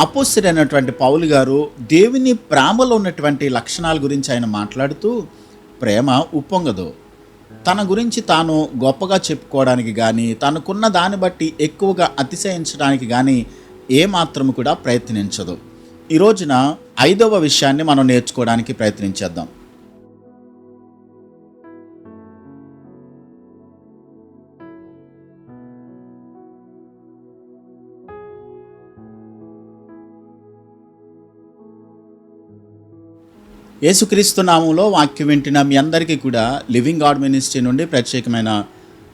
అపోస్తుడైనటువంటి పౌలు గారు దేవుని ప్రేమలో ఉన్నటువంటి లక్షణాల గురించి ఆయన మాట్లాడుతూ ప్రేమ ఉప్పొంగదు. తన గురించి తాను గొప్పగా చెప్పుకోవడానికి కానీ తనకున్న దాన్ని బట్టి ఎక్కువగా అతిశయించడానికి కానీ ఏమాత్రం కూడా ప్రయత్నించదు. ఈ రోజున ఐదవ విషయాన్ని మనం నేర్చుకోవడానికి ప్రయత్నించేద్దాం. యేసుక్రీస్తు నామంలో వాక్యం వింటున్న మీ అందరికీ కూడా లివింగ్ గాడ్ మినిస్ట్రీ నుండి ప్రత్యేకమైన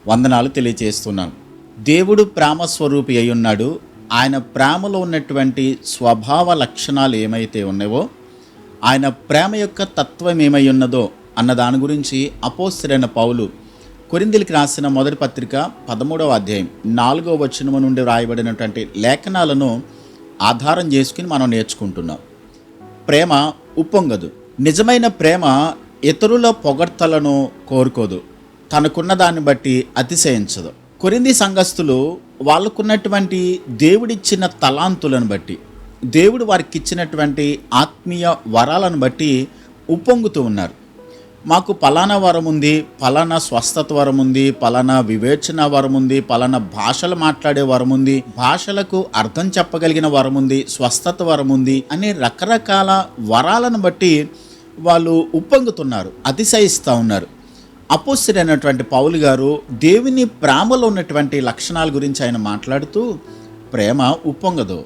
వందనాలు తెలియజేస్తున్నాను. దేవుడు ప్రేమ స్వరూపి అయి ఉన్నాడు. ఆయన ప్రేమలో ఉన్నటువంటి స్వభావ లక్షణాలు ఏమైతే ఉన్నాయో ఆయన ప్రేమ యొక్క తత్వం ఏమై ఉన్నదో అన్న దాని గురించి అపోస్తుడైన పౌలు కొరిందిలికి రాసిన మొదటి పత్రిక పదమూడవ అధ్యాయం నాలుగవ వచనము నుండి వ్రాయబడినటువంటి లేఖనాలను ఆధారం చేసుకుని మనం నేర్చుకుంటున్నాం. ప్రేమ ఉప్పొంగదు. నిజమైన ప్రేమ ఇతరుల పొగడ్తలను కోరుకోదు. తనకున్న దాన్ని బట్టి అతిశయించదు. కొరింది సంఘస్థులు వాళ్ళకున్నటువంటి దేవుడిచ్చిన తలాంతులను బట్టి దేవుడు వారికి ఇచ్చినటువంటి ఆత్మీయ వరాలను బట్టి ఉప్పొంగుతూ ఉన్నారు. మాకు పలానా వరం ఉంది పలానా స్వస్థత వరం ఉంది పలానా వివేచన వరం ఉంది పలానా భాషలు మాట్లాడే వరం ఉంది భాషలకు అర్థం చెప్పగలిగిన వరం ఉంది స్వస్థత వరం ఉంది అనే రకరకాల వరాలను బట్టి వాళ్ళు ఉప్పొంగుతున్నారు అతిశయిస్తూ ఉన్నారు. అపోస్తుడైనటువంటి పౌలు గారు దేవుని ప్రేమలో ఉన్నటువంటి లక్షణాల గురించి ఆయన మాట్లాడుతూ ప్రేమ ఉప్పొంగదు.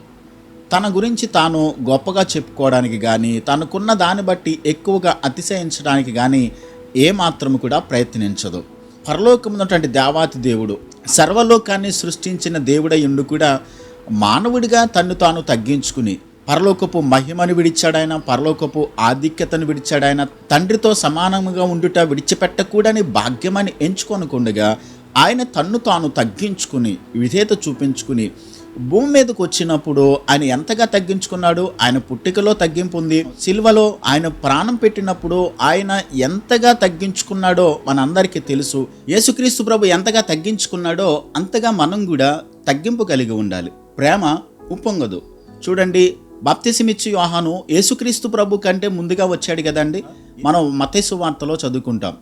తన గురించి తాను గొప్పగా చెప్పుకోవడానికి కానీ తనకున్న దాన్ని బట్టి ఎక్కువగా అతిశయించడానికి కానీ ఏమాత్రము కూడా ప్రయత్నించదు. పరలోకమున్నటువంటి దేవాతి దేవుడు సర్వలోకాన్ని సృష్టించిన దేవుడై కూడా మానవుడిగా తన్ను తాను తగ్గించుకుని పరలోకపు మహిమను విడిచాడాయన పరలోకపు ఆధిక్యతను విడిచాడాయన తండ్రితో సమానంగా ఉండుట విడిచిపెట్టకూడని భాగ్యమని ఎంచుకొనకుండగా ఆయన తన్ను తాను తగ్గించుకుని విధేత చూపించుకుని భూమి మీదకి వచ్చినప్పుడు ఆయన ఎంతగా తగ్గించుకున్నాడు? ఆయన పుట్టికలో తగ్గింపు ఉంది. సిల్వలో ఆయన ప్రాణం పెట్టినప్పుడు ఆయన ఎంతగా తగ్గించుకున్నాడో మనందరికీ తెలుసు. యేసుక్రీస్తు ప్రభు ఎంతగా తగ్గించుకున్నాడో అంతగా మనం కూడా తగ్గింపు కలిగి ఉండాలి. ప్రేమ ఉప్పొంగదు. చూడండి బాప్తిసిమిచ్చి యోహాను యేసుక్రీస్తు ప్రభు కంటే ముందుగా వచ్చాడు కదండి? మనం మతేసు వార్తలో చదువుకుంటాం.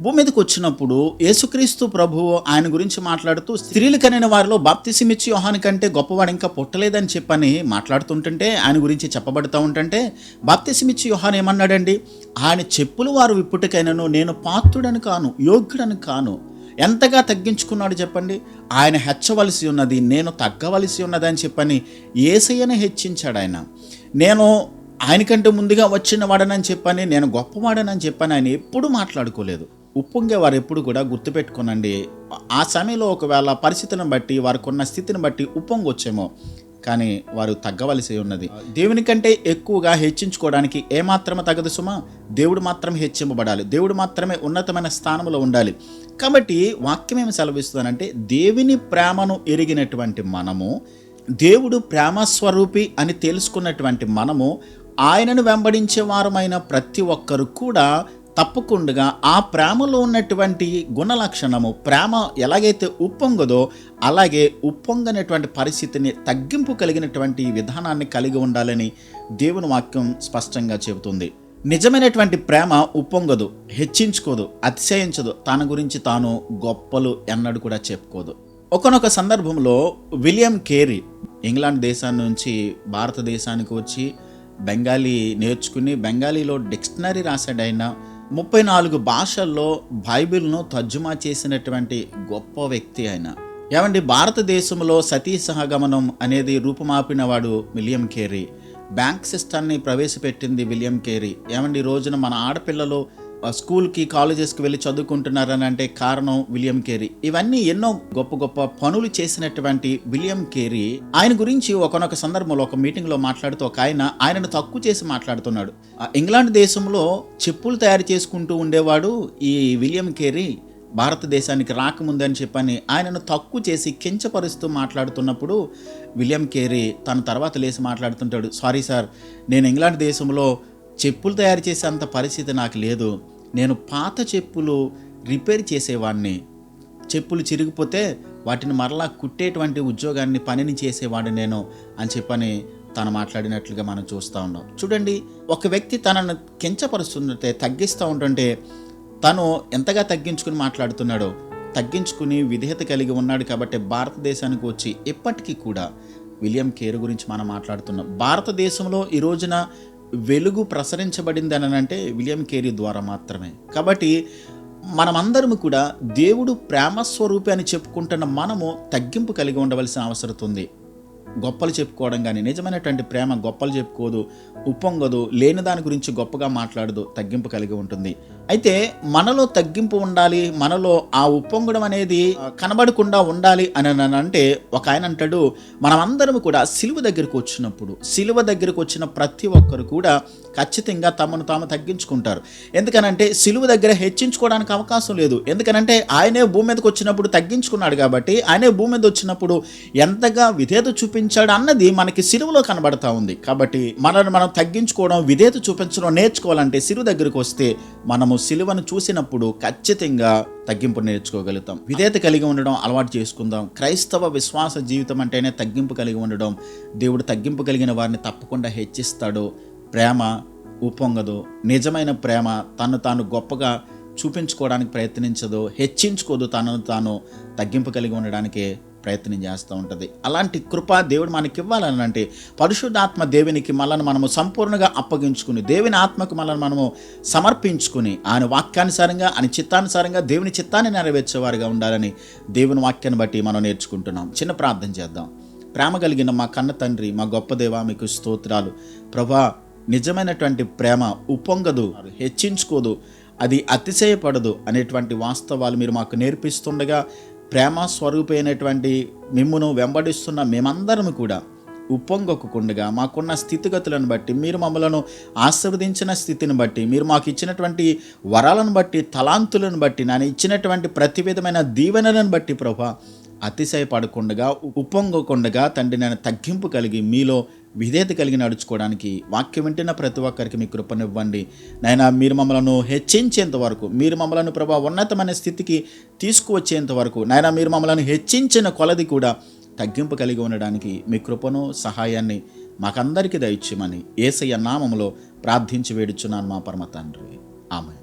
భూమి మీదకి వచ్చినప్పుడు యేసుక్రీస్తు ప్రభువు ఆయన గురించి మాట్లాడుతూ స్త్రీలు కనిన వారిలో బాప్తిసిమిచ్చి యోహాను కంటే గొప్పవాడు ఇంకా పుట్టలేదని చెప్పని మాట్లాడుతుంటుంటే ఆయన గురించి చెప్పబడుతూ ఉంటుంటే బాప్తిసిమిచ్చి యోహాన్ ఏమన్నాడండి? ఆయన చెప్పులు వారు విప్పుటికైనను నేను పాత్రుడని కాను యోగ్యుడని కాను ఎంతగా తగ్గించుకున్నాడు చెప్పండి? ఆయన హెచ్చవలసి ఉన్నది నేను తగ్గవలసి ఉన్నది అని చెప్పని ఏసయ్యను హెచ్చించాడు ఆయన నేను ఆయనకంటే ముందుగా వచ్చిన వాడనని చెప్పని నేను గొప్పవాడనని చెప్పని ఆయన ఎప్పుడూ మాట్లాడుకోలేదు. ఉప్పొంగే వారు ఎప్పుడు కూడా గుర్తుపెట్టుకోనండి. ఆ సమయంలో ఒకవేళ పరిస్థితిని బట్టి వారికి ఉన్న స్థితిని బట్టి ఉప్పొంగొచ్చేమో. కానీ వారు తగ్గవలసి ఉన్నది. దేవుని కంటే ఎక్కువగా హెచ్చించుకోవడానికి ఏమాత్రమే తగదు సుమా? దేవుడు మాత్రమే హెచ్చింపబడాలి. దేవుడు మాత్రమే ఉన్నతమైన స్థానంలో ఉండాలి. కాబట్టి వాక్యం ఏమి సెలవిస్తుందంటే దేవుని ప్రేమను ఎరిగినటువంటి మనము దేవుడు ప్రేమ స్వరూపి అని తెలుసుకున్నటువంటి మనము ఆయనను వెంబడించే వారమైన ప్రతి ఒక్కరు కూడా తప్పకుండా ఆ ప్రేమలో ఉన్నటువంటి గుణలక్షణము ప్రేమ ఎలాగైతే ఉప్పొంగదో అలాగే ఉప్పొంగనటువంటి పరిస్థితిని తగ్గింపు కలిగినటువంటి విధానాన్ని కలిగి ఉండాలని దేవుని వాక్యం స్పష్టంగా చెబుతుంది. నిజమైనటువంటి ప్రేమ ఉప్పొంగదు హెచ్చించుకోదు అతిశయించదు. తన గురించి తాను గొప్పలు ఎన్నడూ కూడా చెప్పుకోదు. ఒకనొక సందర్భంలో విలియం కేరీ ఇంగ్లాండ్ దేశాన్ని నుంచి భారతదేశానికి వచ్చి బెంగాలీ నేర్చుకుని బెంగాలీలో డిక్షనరీ రాశాడు ముప్పై నాలుగు భాషల్లో బైబిల్ను తర్జుమా చేసినటువంటి గొప్ప వ్యక్తి ఆయన. ఏమండి భారతదేశంలో సతీ సహగమనం అనేది రూపుమాపిన వాడు విలియం కేరీ. బ్యాంక్ సిస్టాన్ని ప్రవేశపెట్టింది విలియం కేరీ. ఏమండి ఈ రోజున మన ఆడపిల్లలు స్కూల్కి కాలేజెస్కి వెళ్ళి చదువుకుంటున్నారని అంటే కారణం విలియం కేరీ. ఇవన్నీ ఎన్నో గొప్ప గొప్ప పనులు చేసినటువంటి విలియం కేరీ. ఆయన గురించి ఒకనొక సందర్భంలో ఒక మీటింగ్లో మాట్లాడుతూ ఒక ఆయన ఆయనను తక్కువ చేసి మాట్లాడుతున్నాడు. ఇంగ్లాండ్ దేశంలో చెప్పులు తయారు చేసుకుంటూ ఉండేవాడు ఈ విలియం కేరీ. భారతదేశానికి రాకముందని చెప్పని ఆయనను తక్కువ చేసి కించపరుస్తూ మాట్లాడుతున్నప్పుడు విలియం కేరీ తన తర్వాత లేచి మాట్లాడుతుంటాడు. సారీ సార్ నేను ఇంగ్లాండ్ దేశంలో చెప్పులు తయారు చేసేంత పరిస్థితి నాకు లేదు. నేను పాత చెప్పులు రిపేర్ చేసేవాడిని. చెప్పులు చిరిగిపోతే వాటిని మరలా కుట్టేటువంటి ఉద్యోగాన్ని పనిని చేసేవాడు నేను అని చెప్పని తను మాట్లాడినట్లుగా మనం చూస్తూ ఉన్నాం. చూడండి ఒక వ్యక్తి తనను కించపరుస్తుంటే తగ్గిస్తూ ఉంటుంటే తను ఎంతగా తగ్గించుకుని మాట్లాడుతున్నాడో తగ్గించుకుని విధేయత కలిగి ఉన్నాడు కాబట్టి భారతదేశానికి వచ్చి ఇప్పటికీ కూడా విలియం కేర్ గురించి మనం మాట్లాడుతున్నాం. భారతదేశంలో ఈ రోజున వెలుగు ప్రసరించబడింది అని అంటే విలియం కేరీ ద్వారా మాత్రమే. కాబట్టి మనమందరం కూడా దేవుడు ప్రేమస్వరూపి అని చెప్పుకుంటున్న మనము తగ్గింపు కలిగి ఉండవలసిన అవసరం ఉంది. గొప్పలు చెప్పుకోవడం కానీ నిజమైనటువంటి ప్రేమ గొప్పలు చెప్పుకోదు ఉప్పొంగదు లేని దాని గురించి గొప్పగా మాట్లాడదు తగ్గింపు కలిగి ఉంటుంది. అయితే మనలో తగ్గింపు ఉండాలి మనలో ఆ ఉప్పొంగడం అనేది కనబడకుండా ఉండాలి అని అంటే ఒక ఆయన అంటాడు మనమందరం కూడా సిలువ దగ్గరకు వచ్చినప్పుడు సిలువ దగ్గరకు వచ్చిన ప్రతి ఒక్కరు కూడా ఖచ్చితంగా తమను తాము తగ్గించుకుంటారు. ఎందుకనంటే సిలువ దగ్గర హెచ్చించుకోవడానికి అవకాశం లేదు. ఎందుకనంటే ఆయనే భూమి మీదకి వచ్చినప్పుడు తగ్గించుకున్నాడు కాబట్టి ఆయనే భూమి మీద వచ్చినప్పుడు ఎంతగా విధేత చూపించాడు అన్నది మనకి సిలువలో కనబడతా ఉంది. కాబట్టి మనల్ని మనం తగ్గించుకోవడం విధేత చూపించడం నేర్చుకోవాలంటే సిలువ దగ్గరకు వస్తే మనము సిలువను చూసినప్పుడు ఖచ్చితంగా తగ్గింపు నేర్చుకోగలుగుతాం. విధేయత కలిగి ఉండడం అలవాటు చేసుకుందాం. క్రైస్తవ విశ్వాస జీవితం అంటేనే తగ్గింపు కలిగి ఉండడం. దేవుడు తగ్గింపు కలిగిన వారిని తప్పకుండా హెచ్చిస్తాడు ప్రేమ ఉప్పొంగదు నిజమైన ప్రేమ తను తాను గొప్పగా చూపించుకోవడానికి ప్రయత్నించదు హెచ్చించుకోదు తనను తాను తగ్గింపు కలిగి ఉండడానికే ప్రయత్నం చేస్తూ ఉంటుంది. అలాంటి కృప దేవుడు మనకి ఇవ్వాలని అంటే పరిశుద్ధాత్మ దేవునికి మనల్ని మనము సంపూర్ణంగా అప్పగించుకుని దేవుని ఆత్మకు మనల్ని మనము సమర్పించుకుని ఆయన వాక్యానుసారంగా ఆయన చిత్తానుసారంగా దేవుని చిత్తాన్ని నెరవేర్చేవారుగా ఉండాలని దేవుని వాక్యాన్ని బట్టి మనం నేర్చుకుంటున్నాం. చిన్న ప్రార్థన చేద్దాం. ప్రేమ కలిగిన మా కన్న తండ్రి మా గొప్ప దేవ మీకు స్తోత్రాలు. ప్రభా నిజమైనటువంటి ప్రేమ ఉప్పొంగదు హెచ్చించుకోదు అది అతిశయపడదు అనేటువంటి వాస్తవాలు మీరు మాకు నేర్పిస్తుండగా ప్రేమ స్వరూపైనటువంటి మిమ్మును వెంబడిస్తున్న మేమందరం కూడా ఉప్పొంగొక్కకుండగా మాకున్న స్థితిగతులను బట్టి మీరు మమ్మలను ఆశీర్వదించిన స్థితిని బట్టి మీరు మాకు ఇచ్చినటువంటి వరాలను బట్టి తలాంతులను బట్టి నేను ఇచ్చినటువంటి ప్రతి విధమైన దీవెనలను బట్టి ప్రభా అతిశయపడకుండగా ఉప్పొంగకుండగా తండ్రి నేను తగ్గింపు కలిగి మీలో విధేయత కలిగి నడుచుకోవడానికి వాక్యం వింటున్న ప్రతి ఒక్కరికి మీ కృపనివ్వండి. నాయన మీరు మమ్మలను హెచ్చించేంత వరకు మీరు మమ్మలను ప్రభా ఉన్నతమైన స్థితికి తీసుకువచ్చేంత వరకు నాయన మీరు మమ్మలను హెచ్చించిన కొలది కూడా తగ్గింపు కలిగి ఉండడానికి మీ కృపను సహాయాన్ని మాకందరికీ దయచేయమని ఏసయ్య నామములో ప్రార్థించి వేడుచున్నాను మా పరమ తండ్రి. ఆమె